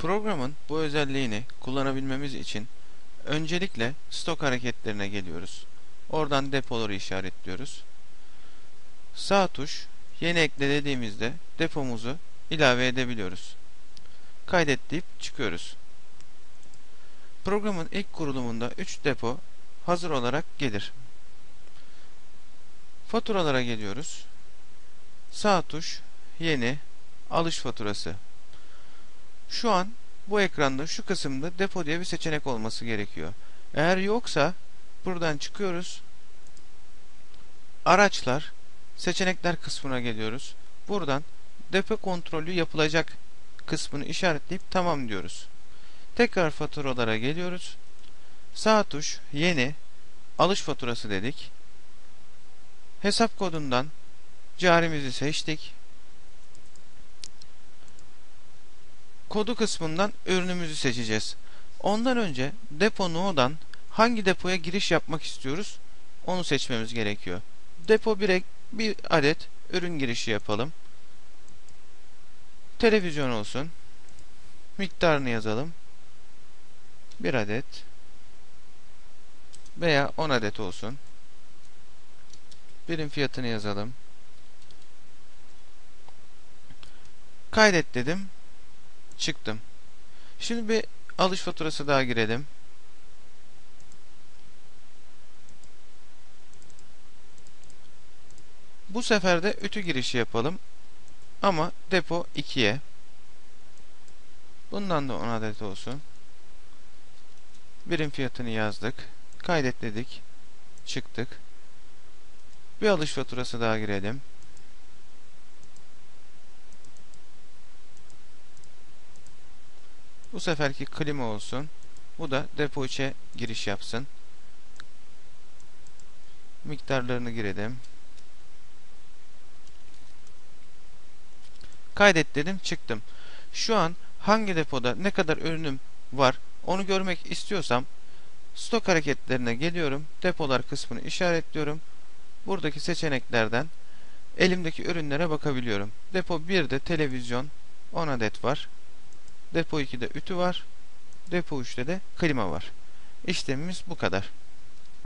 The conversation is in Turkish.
Programın bu özelliğini kullanabilmemiz için öncelikle stok hareketlerine geliyoruz. Oradan depoları işaretliyoruz. Sağ tuş yeni ekle dediğimizde depomuzu ilave edebiliyoruz. Kaydet deyip çıkıyoruz. Programın ilk kurulumunda 3 depo hazır olarak gelir. Faturalara geliyoruz. Sağ tuş yeni alış faturası. Şu an bu ekranda şu kısımda depo diye bir seçenek olması gerekiyor. Eğer yoksa buradan çıkıyoruz. Araçlar seçenekler kısmına geliyoruz. Buradan depo kontrolü yapılacak kısmını işaretleyip tamam diyoruz. Tekrar faturalara geliyoruz. Sağ tuş yeni alış faturası dedik. Hesap kodundan carimizi seçtik. Kodu kısmından ürünümüzü seçeceğiz. Ondan önce depo no'dan hangi depoya giriş yapmak istiyoruz onu seçmemiz gerekiyor. Depo 1'e bir adet ürün girişi yapalım. Televizyon olsun. Miktarını yazalım. 1 adet veya 10 adet olsun. Birim fiyatını yazalım. Kaydet dedim. Çıktım. Şimdi bir alış faturası daha girelim. Bu sefer de ütü girişi yapalım. Ama depo 2'ye. Bundan da 10 adet olsun. Birim fiyatını yazdık. Kaydet dedik. Çıktık. Bir alış faturası daha girelim. Bu seferki klima olsun. Bu da depo içe giriş yapsın. Miktarlarını girelim. Kaydet dedim çıktım. Şu an hangi depoda ne kadar ürünüm var onu görmek istiyorsam stok hareketlerine geliyorum. Depolar kısmını işaretliyorum. Buradaki seçeneklerden elimdeki ürünlere bakabiliyorum. Depo 1'de televizyon 10 adet var. Depo 2'de ütü var. Depo 3'te de klima var. İşlemimiz bu kadar.